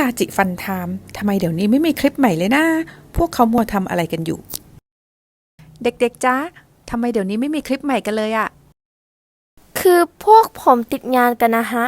ลาจิฟันไทม์ทำไมเดี๋ยวนี้ไม่มีคลิปใหม่เลยนะ พวกเขามัวทำอะไรกันอยู่ เด็กๆจ้าทำไมเดี๋ยวนี้ไม่มีคลิปใหม่กันเลยอะคือพวกผมติดงานกันนะฮะ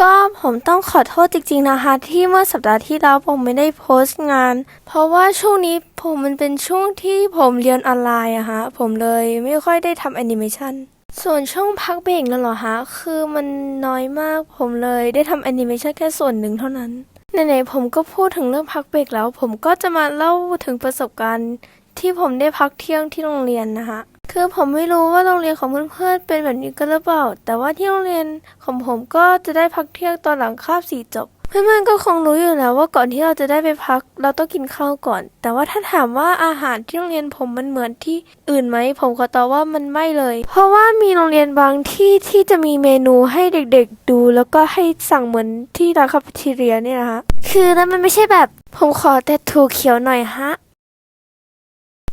ก็ผมต้องขอโทษจริงๆนะคะ ที่เมื่อสัปดาห์ที่แล้วผมไม่ได้โพสต์งาน เพราะว่าช่วงนี้ผมมันเป็นช่วงที่ผมเรียนออนไลน์อะฮะ ผมเลยไม่ค่อยได้ทำแอนิเมชัน ส่วนช่วงพักเบรกนั่นเหรอฮะ คือมันน้อยมากผมเลยได้ทำแอนิเมชันแค่ส่วนหนึ่งเท่านั้นไหนๆผมก็พูดถึงเรื่องพักเบรกแล้ว ผมก็จะมาเล่าถึงประสบการณ์ ที่ผมได้พักเที่ยงที่โรงเรียนนะคะคือผมไม่รู้ว่าโรงเรียนของเพื่อนๆเป็นแบบนี้กันหรือเปล่า แต่ว่าที่โรงเรียนของผมก็จะได้พักเที่ยงตอนหลังคาบสี่จบ เพื่อนๆก็คงรู้อยู่แล้วว่าก่อนที่เราจะได้ไปพัก เราต้องกินข้าวก่อน แต่ว่าถ้าถามว่าอาหารที่โรงเรียนผมมันเหมือนที่อื่นไหม ผมขอตอบว่ามันไม่เลย เพราะว่ามีโรงเรียนบางที่ที่จะมีเมนูให้เด็กๆดู แล้วก็ให้สั่งเหมือนที่ร้านคาเฟ่ทีเรียเนี่ยนะคะ คือนั้นมันไม่ใช่แบบ ผมขอแต่ถูเขียวหน่อยฮะ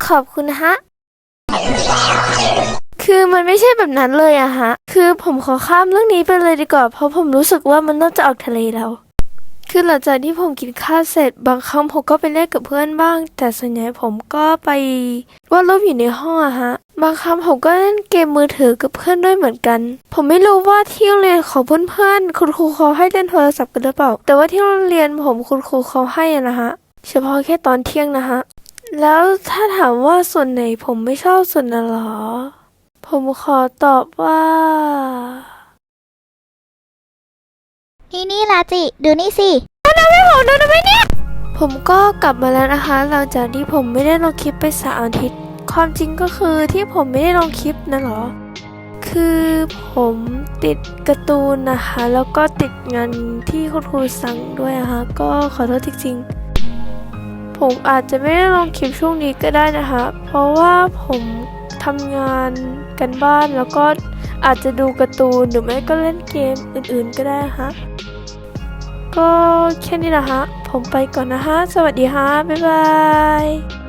ขอบคุณฮะคือมันไม่ใช่แบบนั้นเลยอะฮะ คือผมขอข้ามเรื่องนี้ไปเลยดีกว่า เพราะผมรู้สึกว่ามันน่าจะออกทะเลแล้ว คือหลังจากที่ผมกินข้าวเสร็จบางครั้งผมก็ไปเล่นกับเพื่อนบ้าง แต่ส่วนใหญ่ผมก็ไปวาดรูปอยู่ในห้องอะฮะ บางครั้งผมก็เล่นเกมมือถือกับเพื่อนด้วยเหมือนกัน ผมไม่รู้ว่าที่โรงเรียนของเพื่อนๆคุณครูเขาให้เล่นโทรศัพท์กันหรือเปล่า แต่ว่าที่โรงเรียนผมคุณครูเขาให้อะนะฮะ เฉพาะแค่ตอนเที่ยงนะฮะ แล้วถ้าถามว่าส่วนไหนผมไม่ชอบส่วนไหนหรอ ผมขอตอบว่า นี่นี่ลาจิ ดูนี่สิผมโดนไหมเนี่ย ผมก็กลับมาแล้วนะคะ หลังจากที่ผมไม่ได้ลงคลิปไปสามอาทิตย์ ความจริงก็คือที่ผมไม่ได้ลงคลิปนะเหรอ คือผมติดการ์ตูนนะคะ แล้วก็ติดงานที่คุณครูสั่งด้วยนะคะก็ขอโทษจริงๆผมอาจจะไม่ได้ลงคลิปช่วงนี้ก็ได้นะคะ เพราะว่าผมทำงานกันบ้านแล้วก็อาจจะดูการ์ตูนหรือไม่ก็เล่นเกมอื่นๆก็ได้นะคะ ก็แค่นี้ละฮะ ผมไปก่อนนะฮะ สวัสดีฮะ บ๊ายบาย